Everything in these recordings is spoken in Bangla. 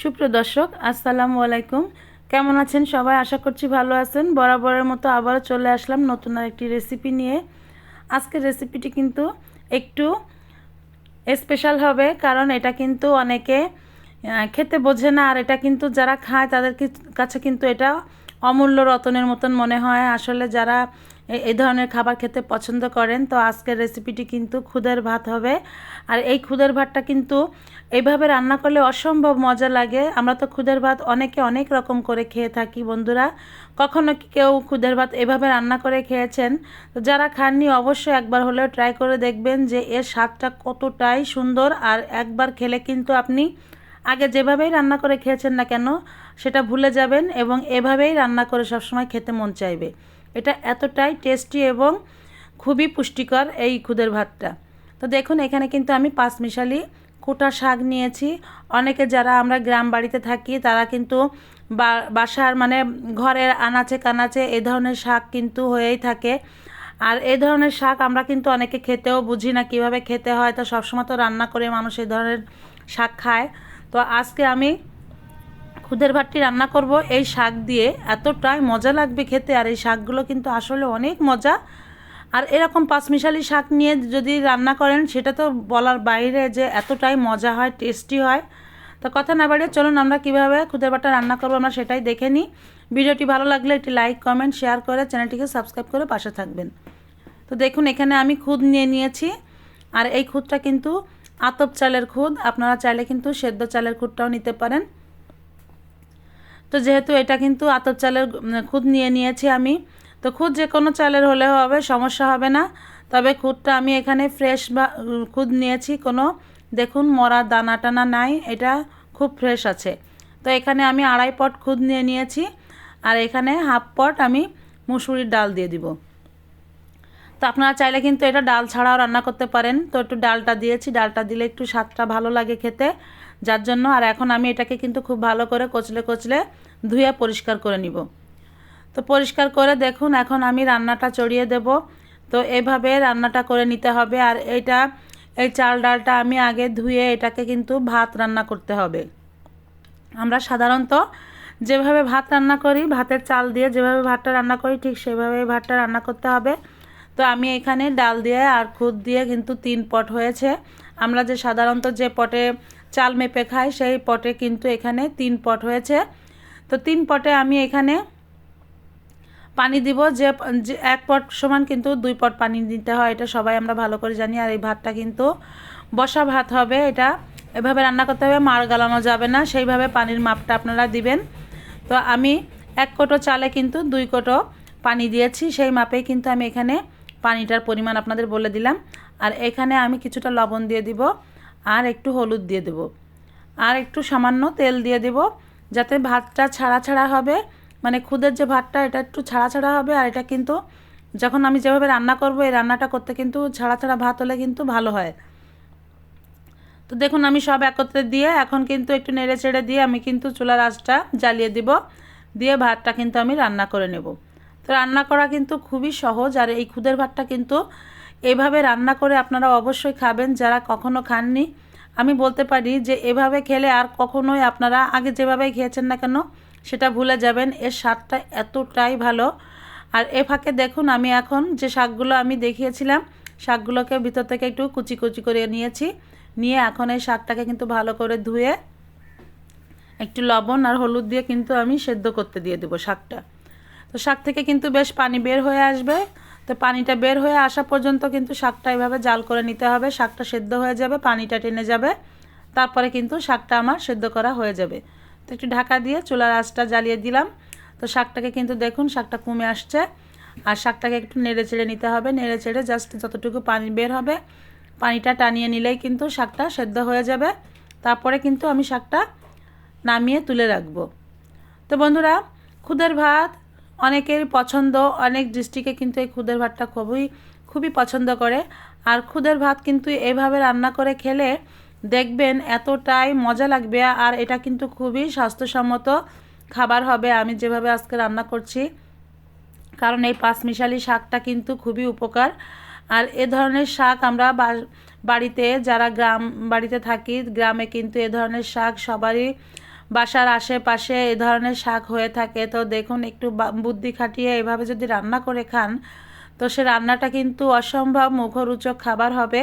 সুপ্রিয় দর্শক, আসসালামু আলাইকুম। কেমন আছেন সবাই? আশা করছি ভালো আছেন। বরাবরের মতো আবারও চলে আসলাম নতুন আর একটি রেসিপি নিয়ে। আজকের রেসিপিটি কিন্তু একটু স্পেশাল হবে, কারণ এটা কিন্তু অনেকে খেতে বোঝে না। আর এটা কিন্তু যারা খায়, তাদের কাছে কিন্তু এটা অমূল্য রতনের মতন মনে হয়। আসলে যারা এই ধরনের খাবার খেতে পছন্দ করেন, তো আজকের রেসিপিটি কিন্তু খুদের ভাত হবে। আর এই খুদের ভাতটা কিন্তু এইভাবে রান্না করলে অসম্ভব মজা লাগে। আমরা তো খুদের ভাত অনেকে অনেক রকম করে খেয়ে থাকি বন্ধুরা। কখনো কি কেউ খুদের ভাত এভাবে রান্না করে খেয়েছেন? তো যারা খাননি, অবশ্যই একবার হলেও ট্রাই করে দেখবেন যে এর স্বাদটা কতটাই সুন্দর। আর একবার খেলে কিন্তু আপনি আগে যেভাবেই রান্না করে খেয়েছেন না কেন, সেটা ভুলে যাবেন এবং এভাবেই রান্না করে সবসময় খেতে মন চাইবে। এটা এতটাই টেস্টি এবং খুবই পুষ্টিকর এই খুদের ভাতটা। তো দেখুন, এখানে কিন্তু আমি পাঁচমিশালি কোটা শাক নিয়েছি। অনেকে যারা আমরা গ্রাম বাড়িতে থাকি, তারা কিন্তু বাসার মানে ঘরের আনাচে কানাচে এই ধরনের শাক কিন্তু হয়েই থাকে। আর এই ধরনের শাক আমরা কিন্তু অনেকে খেতেও বুঝি না কীভাবে খেতে হয়। তো সবসময় তো রান্না করে মানুষ এই ধরনের শাক খায়। তো আজকে আমি খুদের ভাতটি রান্না করব। এই শাক দিয়ে এতটাই মজা লাগবে খেতে, আর এই শাকগুলো কিন্তু আসলে অনেক মজা। আর এরকম পাঁচমিশালি শাক নিয়ে যদি রান্না করেন, সেটা তো বলার বাইরে যে এতটাই মজা হয়, টেস্টি হয়। তো কথা না বাড়িয়ে চলুন আমরা কীভাবে খুদের ভাতটা রান্না করব আমরা সেটাই দেখে নিই। ভিডিওটি ভালো লাগলে একটি লাইক, কমেন্ট, শেয়ার করে চ্যানেলটিকে সাবস্ক্রাইব করে পাশে থাকবেন। তো দেখুন, এখানে আমি খুদ নিয়ে নিয়েছি। আর এই খুদটা কিন্তু আতপ চালের খুদ, আপনারা চাইলে কিন্তু সেদ্ধ চালের খুদটাও নিতে পারেন। তো যেহেতু এটা কিন্তু আতপ চালের খুদ নিয়ে নিয়েছি আমি, তো খুদ যে কোনো চালের হলেও হবে, সমস্যা হবে না। তবে খুদটা আমি এখানে ফ্রেশ বা খুদ নিয়েছি, কোনো দেখুন মরা দানা টানা নাই, এটা খুব ফ্রেশ আছে। তো এখানে আমি আড়াই পট খুদ নিয়ে নিয়েছি, আর এখানে হাফ পট আমি মুসুরির ডাল দিয়ে দিব। তো আপনারা চাইলে কিন্তু এটা ডাল ছাড়াও রান্না করতে পারেন। তো একটু ডালটা দিয়েছি, ডালটা দিলে একটু স্বাদটা ভালো লাগে খেতে। যার জন্য আর এখন আমি এটাকে কিন্তু খুব ভালো করে কচলে কচলে ধুয়ে পরিষ্কার করে নিব। তো পরিষ্কার করে দেখুন, এখন আমি রান্নাটা চড়িয়ে দেব। তো এভাবে রান্নাটা করে নিতে হবে আর এটা, এই চাল ডালটা আমি আগে ধুয়ে এটাকে কিন্তু ভাত রান্না করতে হবে। আমরা সাধারণত যেভাবে ভাত রান্না করি, ভাতের চাল দিয়ে যেভাবে ভাতটা রান্না করি, ঠিক সেভাবে ভাতটা রান্না করতে হবে। তো আমি এখানে ডাল দিয়ে আর খুদ দিয়ে কিন্তু তিন পট হয়েছে। আমরা যে সাধারণত যে পটে চাল মেপে খাই, সেই পটে কিন্তু এখানে তিন পট হয়েছে। তো তিন পটে আমি এখানে পানি দিব। যে এক পট সমান কিন্তু দুই পট পানি দিতে হয়, এটা সবাই আমরা ভালো করে জানি। আর এই ভাতটা কিন্তু বসা ভাত হবে এটা। এভাবে রান্না করতে হবে, মার গালানো যাবে না। সেইভাবে পানির মাপটা আপনারা দিবেন। তো আমি এক কোটো চালে কিন্তু দুই কোটো পানি দিয়েছি। সেই মাপেই কিন্তু আমি এখানে পানিটার পরিমাণ আপনাদের বলে দিলাম। আর এখানে আমি কিছুটা লবণ দিয়ে দিব, আর একটু হলুদ দিয়ে দেব। আর একটু সামান্য তেল দিয়ে দেব, যাতে ভাতটা ছাড়া ছাড়া হবে। মানে খুদের যে ভাতটা, এটা একটু ছাড়া ছাড়া হবে, আর এটা কিন্তু যখন আমি যেভাবে রান্না করব, এই রান্নাটা করতে কিন্তু ছাড়া ছাড়া ভাত হলে কিন্তু ভালো হয়। তো দেখুন, আমি সব একত্রে দিয়ে এখন কিন্তু একটু নেড়ে চেড়ে দিয়ে আমি কিন্তু চুলার আঁচটা জ্বালিয়ে দিব। দিয়ে ভাতটা কিন্তু আমি রান্না করে নেব। তো রান্না করা কিন্তু খুবই সহজ আর এই খুদের ভাতটা কিন্তু এভাবে রান্না করে আপনারা অবশ্যই খাবেন যারা কখনো খাননি। আমি বলতে পারি যে এভাবে খেলে আর কখনোই আপনারা আগে যেভাবে খেয়েছেন না কেন সেটা ভুলে যাবেন। এর স্বাদটা এতটাই ভালো। আর এ ফাঁকে দেখুন আমি এখন যে শাকগুলো আমি দেখিয়েছিলাম, শাকগুলোকে ভিতর থেকে একটু কুচি কুচি করে নিয়েছি। নিয়ে এখন এই শাকটাকে কিন্তু ভালো করে ধুয়ে একটু লবণ আর হলুদ দিয়ে কিন্তু আমি সেদ্ধ করতে দিয়ে দেবো শাকটা। তো শাক থেকে কিন্তু বেশ পানি বের হয়ে আসবে। তো পানিটা বের হয়ে আসা পর্যন্ত কিন্তু শাকটা এভাবে জাল করে নিতে হবে। শাকটা সেদ্ধ হয়ে যাবে, পানিটা টেনে যাবে। তারপরে কিন্তু শাকটা আমার সেদ্ধ করা হয়ে যাবে। তো একটু ঢাকা দিয়ে চুলার আঁচটা জ্বালিয়ে দিলাম। তো শাকটাকে কিন্তু দেখুন শাকটা কমে আসছে। আর শাকটাকে একটু নেড়ে চেড়ে নিতে হবে। নেড়ে চেড়ে জাস্ট যতটুকু পানি বের হবে, পানিটা টানিয়ে নিলেই কিন্তু শাকটা সেদ্ধ হয়ে যাবে। তারপরে কিন্তু আমি শাকটা নামিয়ে তুলে রাখব। তো বন্ধুরা, খুদের ভাত অনেকের পছন্দ, অনেক ডিস্ট্রিক্টে কিন্তু এই খুদের ভাতটা খুবই খুবই পছন্দ করে। আর খুদের ভাত কিন্তু এভাবে রান্না করে খেলে দেখবেন এতটাই মজা লাগবে আর এটা কিন্তু খুবই স্বাস্থ্যসম্মত খাবার হবে আমি যেভাবে আজকে রান্না করছি। কারণ এই পাঁচমিশালি শাকটা কিন্তু খুবই উপকার। আর এ ধরনের শাক আমরা বাড়িতে যারা গ্রাম, বাড়িতে থাকি, গ্রামে কিন্তু এ ধরনের শাক সবারই বাসার আশেপাশে এই ধরনের শাক হয়ে থাকে। তো দেখুন, একটু বুদ্ধি খাটিয়ে এভাবে যদি রান্না করে খান, তো সে রান্নাটা কিন্তু অসম্ভব মুখরোচক খাবার হবে।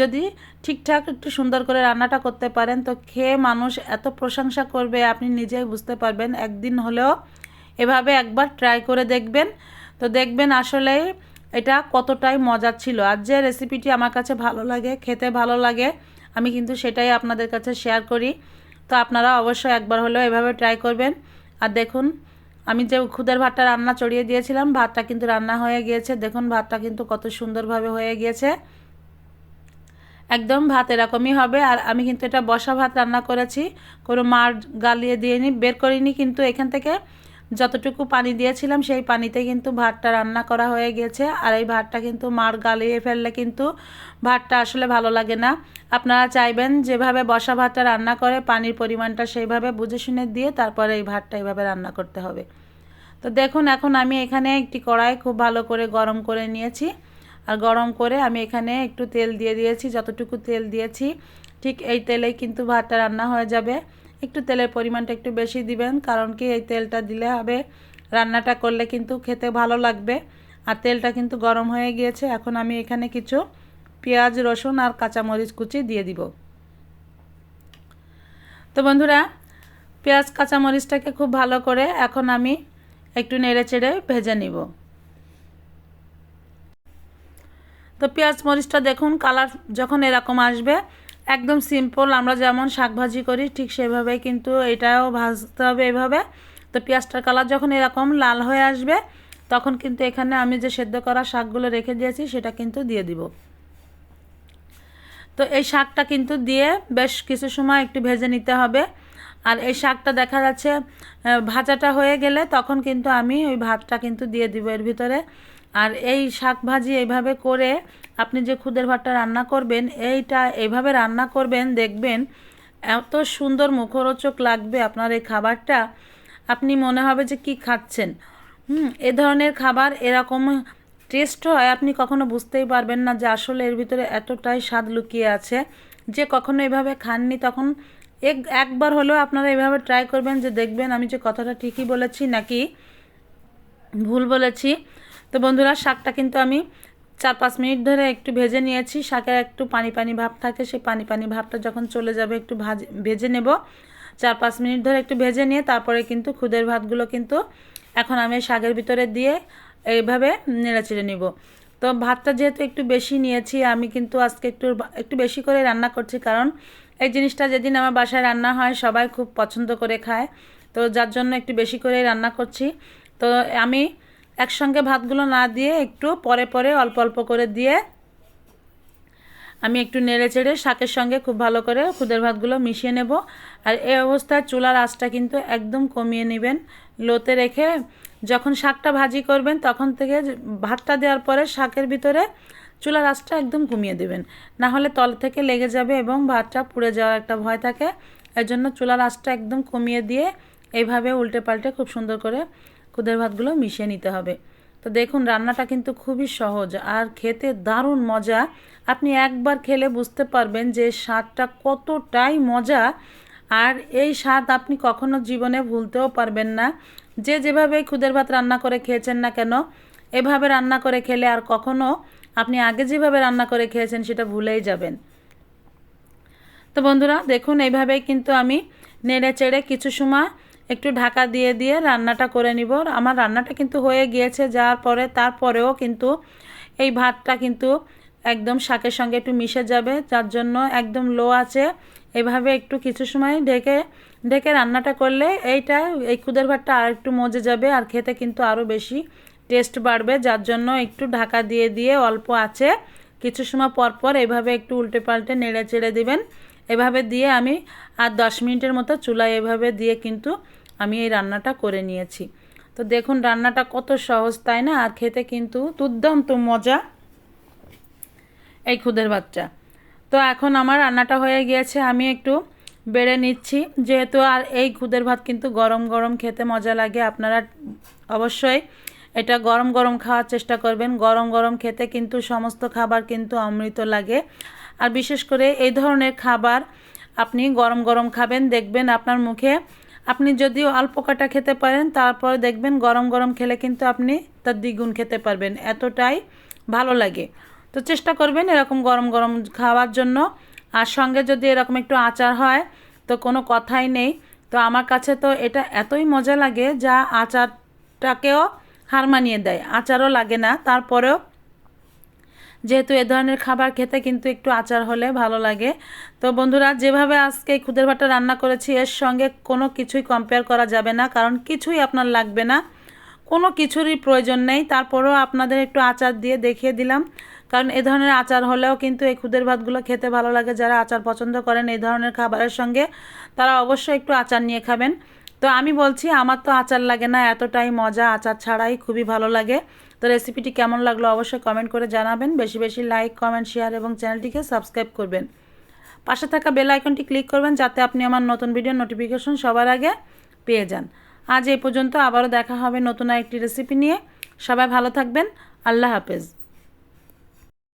যদি ঠিকঠাক একটু সুন্দর করে রান্নাটা করতে পারেন, তো খেয়ে মানুষ এত প্রশংসা করবে, আপনি নিজেই বুঝতে পারবেন। একদিন হলেও এভাবে একবার ট্রাই করে দেখবেন। তো দেখবেন আসলে এটা কতটাই মজার ছিল। আর যে রেসিপিটি আমার কাছে ভালো লাগে, খেতে ভালো লাগে, আমি কিন্তু সেটাই আপনাদের কাছে শেয়ার করি। তো আপনারা অবশ্যই একবার হলেও এভাবে ট্রাই করবেন। আর দেখুন, আমি যে খুদের ভাতটা রান্না চড়িয়ে দিয়েছিলাম, ভাতটা কিন্তু রান্না হয়ে গিয়েছে। দেখুন, ভাতটা কিন্তু কত সুন্দরভাবে হয়ে গিয়েছে। একদম ভাত এরকমই হবে। আর আমি কিন্তু এটা বসা ভাত রান্না করেছি। কোনো মার গালিয়ে দিয়ে নি বের করিনি কিন্তু এখান থেকে। যতটুকু পানি দিয়েছিলাম, সেই পানিতে কিন্তু ভাতটা রান্না করা হয়ে গেছে। আর এই ভাতটা কিন্তু মার গালিয়ে ফেললে কিন্তু ভাতটা আসলে ভালো লাগে না। আপনারা চাইবেন যেভাবে বসা ভাতটা রান্না করে, পানির পরিমাণটা সেইভাবে বুঝে শুনে দিয়ে তারপরে এই ভাতটা এইভাবে রান্না করতে হবে। তো দেখুন, এখন আমি এখানে একটি কড়াই খুব ভালো করে গরম করে নিয়েছি। আর গরম করে আমি এখানে একটু তেল দিয়ে দিয়েছি, যতটুকু তেল দিয়েছি, ঠিক এই তেলেই কিন্তু ভাতটা রান্না হয়ে যাবে। একটু তেলের পরিমাণটা একটু বেশি দিবেন, কারণ কি এই তেলটা দিলে হবে, রান্নাটা করলে কিন্তু খেতে ভালো লাগবে। আর তেলটা কিন্তু গরম হয়ে গিয়েছে, এখন আমি এখানে কিছু পেঁয়াজ, রসুন আর কাঁচামরিচ কুচি দিয়ে দিব। তো বন্ধুরা, পেঁয়াজ, কাঁচামরিচটাকে খুব ভালো করে এখন আমি একটু নেড়ে চেড়ে ভেজে নিব। তো পেঁয়াজ, মরিচটা দেখুন, কালার যখন এরকম আসবে একদম সিম্পল আমরা যেমন শাক ভাজি করি, ঠিক সেভাবেই কিন্তু এটাও ভাজতে হবে এভাবে। তো পেঁয়াজটার কালার যখন এরকম লাল হয়ে আসবে, তখন কিন্তু এখানে আমি যে সেদ্ধ করা শাকগুলো রেখে দিয়েছি, সেটা কিন্তু দিয়ে দিব। তো এই শাকটা কিন্তু দিয়ে বেশ কিছু সময় একটু ভেজে নিতে হবে। আর এই শাকটা দেখা যাচ্ছে ভাজাটা হয়ে গেলে তখন কিন্তু আমি ওই ভাতটা কিন্তু দিয়ে দিব এর ভিতরে। আর এই শাক ভাজি এইভাবে করে আপনি যে খুদের ভাতটা রান্না করবেন, এইটা এইভাবে রান্না করবেন, দেখবেন এত সুন্দর মুখরোচক লাগবে আপনার এই খাবারটা। আপনি মনে হবে যে কি খাচ্ছেন। হুম, এ ধরনের খাবার এরকম টেস্ট হয়, আপনি কখনো বুঝতেই পারবেন না যে আসলে এর ভিতরে এতটাই স্বাদ লুকিয়ে আছে। যে কখনো এভাবে খাননি, তখন এক, একবার হলেও আপনারা এভাবে ট্রাই করবেন যে দেখবেন আমি যে কথাটা ঠিকই বলেছি নাকি ভুল বলেছি। তো বন্ধুরা, শাকটা কিন্তু আমি চার পাঁচ মিনিট ধরে একটু ভেজে নিয়েছি, শাকের একটু পানি পানি ভাব থাকে, সেই পানি পানি ভাবটা যখন চলে যাবে একটু ভাজে, ভেজে নেব। চার পাঁচ মিনিট ধরে একটু ভেজে নিয়ে তারপরে কিন্তু খুদের ভাতগুলো কিন্তু এখন আমি শাকের ভিতরে দিয়ে এইভাবে নেড়ে চেড়ে নিব। তো ভাতটা যেহেতু একটু বেশি নিয়েছি, আমি কিন্তু আজকে একটু একটু বেশি করে রান্না করছি কারণ এই জিনিসটা যেদিন আমার বাসায় রান্না হয় সবাই খুব পছন্দ করে খায়, তো যার জন্য একটু বেশি করে রান্না করছি। তো আমি একসঙ্গে ভাতগুলো না দিয়ে একটু পরে পরে অল্প অল্প করে দিয়ে আমি একটু নেড়ে চেড়ে শাকের সঙ্গে খুব ভালো করে খুদের ভাতগুলো মিশিয়ে নেব। আর এই অবস্থায় চুলার আঁচটা কিন্তু একদম কমিয়ে নেবেন, লোতে রেখে যখন শাকটা ভাজি করবেন তখন থেকে ভাতটা দেওয়ার পরে শাকের ভিতরে চুলার আঁচটা একদম কমিয়ে দেবেন। না হলে তল থেকে লেগে যাবে এবং ভাতটা পুড়ে যাওয়ার একটা ভয় থাকে। এর জন্য চুলার আঁচটা একদম কমিয়ে দিয়ে এইভাবে উল্টে পাল্টে খুব সুন্দর করে খুদের ভাতগুলো মিশিয়ে নিতে হবে। তো দেখুন, রান্নাটা কিন্তু খুবই সহজ আর খেতে দারুণ মজা। আপনি একবার খেলে বুঝতে পারবেন যে স্বাদটা কতটাই মজা। আর এই স্বাদ আপনি কখনো জীবনে ভুলতেও পারবেন না। যে যেভাবে খুদের ভাত রান্না করে খেয়েছেন না কেন, এভাবে রান্না করে খেলে আর কখনো আপনি আগে যেভাবে রান্না করে খেয়েছেন সেটা ভুলেই যাবেন। তো বন্ধুরা, দেখুন, এইভাবেই কিন্তু আমি নেড়ে চেড়ে কিছু সময় একটু ঢাকা দিয়ে দিয়ে রান্নাটা করে নিব। আমার রান্নাটা কিন্তু হয়ে গিয়েছে, যাওয়ার পরে তারপরেও কিন্তু এই ভাতটা কিন্তু একদম শাকের সঙ্গে একটু মিশে যাবে, যার জন্য একদম লো আছে। এভাবে একটু কিছু সময় ঢেকে ঢেকে রান্নাটা করলে এইটা, এই খুদের ভাতটা আর একটু মজে যাবে আর খেতে কিন্তু আরও বেশি টেস্ট বাড়বে, যার জন্য একটু ঢাকা দিয়ে দিয়ে অল্প আছে। কিছু সময় পর পর এভাবে একটু উল্টে পাল্টে নেড়ে চেড়ে দিবেন। এভাবে দিয়ে আমি আর দশ মিনিটের মতো চুলায় এভাবে দিয়ে কিন্তু আমি এই রান্নাটা করে নিয়েছি। তো দেখুন রান্নাটা কত সহজ, তাই না? আর খেতে কিন্তু দুর্দান্ত মজা এই খুদের বাচ্চা। তো এখন আমার রান্নাটা হয়ে গিয়েছে, আমি একটু বেড়ে নিচ্ছি। যেহেতু আর এই খুদের ভাত কিন্তু গরম গরম খেতে মজা লাগে, আপনারা অবশ্যই এটা গরম গরম খাওয়ার চেষ্টা করবেন। গরম গরম খেতে কিন্তু সমস্ত খাবার কিন্তু অমৃত লাগে। আর বিশেষ করে এই ধরনের খাবার আপনি গরম গরম খাবেন, দেখবেন আপনার মুখে। আপনি যদিও অল্প কাটা খেতে পারেন, তারপরে দেখবেন গরম গরম খেলে কিন্তু আপনি তার দ্বিগুণ খেতে পারবেন। এতটাই ভালো লাগে। তো চেষ্টা করবেন এরকম গরম গরম খাওয়ার জন্য। আর সঙ্গে যদি এরকম একটু আচার হয়, তো কোনো কথাই নেই। তো আমার কাছে তো এটা এতই মজা লাগে যা আচারটাকেও হার মানিয়ে দেয়। আচারও লাগে না, তারপরেও যেহেতু এ ধরনের খাবার খেতে কিন্তু একটু আচার হলে ভালো লাগে। তো বন্ধুরা, যেভাবে আজকে খুদের ভাতটা রান্না করেছি, এর সঙ্গে কোনো কিছুই কম্পেয়ার করা যাবে না, কারণ কিছুই আপনার লাগবে না। কোনো কিছুরই প্রয়োজন নেই। তারপরেও আপনাদের একটু আচার দিয়ে দেখিয়ে দিলাম। কারণ এ ধরনের আচার হলেও কিন্তু এই খুদের ভাতগুলো খেতে ভালো লাগে। যারা আচার পছন্দ করেন এই ধরনের খাবারের সঙ্গে, তারা অবশ্যই একটু আচার নিয়ে খাবেন। তো আমি বলছি, আমার তো আচার লাগে না, এতটাই মজা আচার ছাড়াই খুবই ভালো লাগে। তো রেসিপিটি কেমন লাগল অবশ্যই কমেন্ট করে জানাবেন। বেশি বেশি লাইক কমেন্ট শেয়ার এবং চ্যানেলটিকে সাবস্ক্রাইব করবেন। পাশে থাকা বেল আইকনটি ক্লিক করবেন যাতে আপনি আমার নতুন ভিডিও নোটিফিকেশন সবার আগে পেয়ে যান। আজ এই পর্যন্ত আবারও দেখা হবে নতুন একটি রেসিপি নিয়ে। সবাই ভালো থাকবেন। আল্লাহ হাফেজ।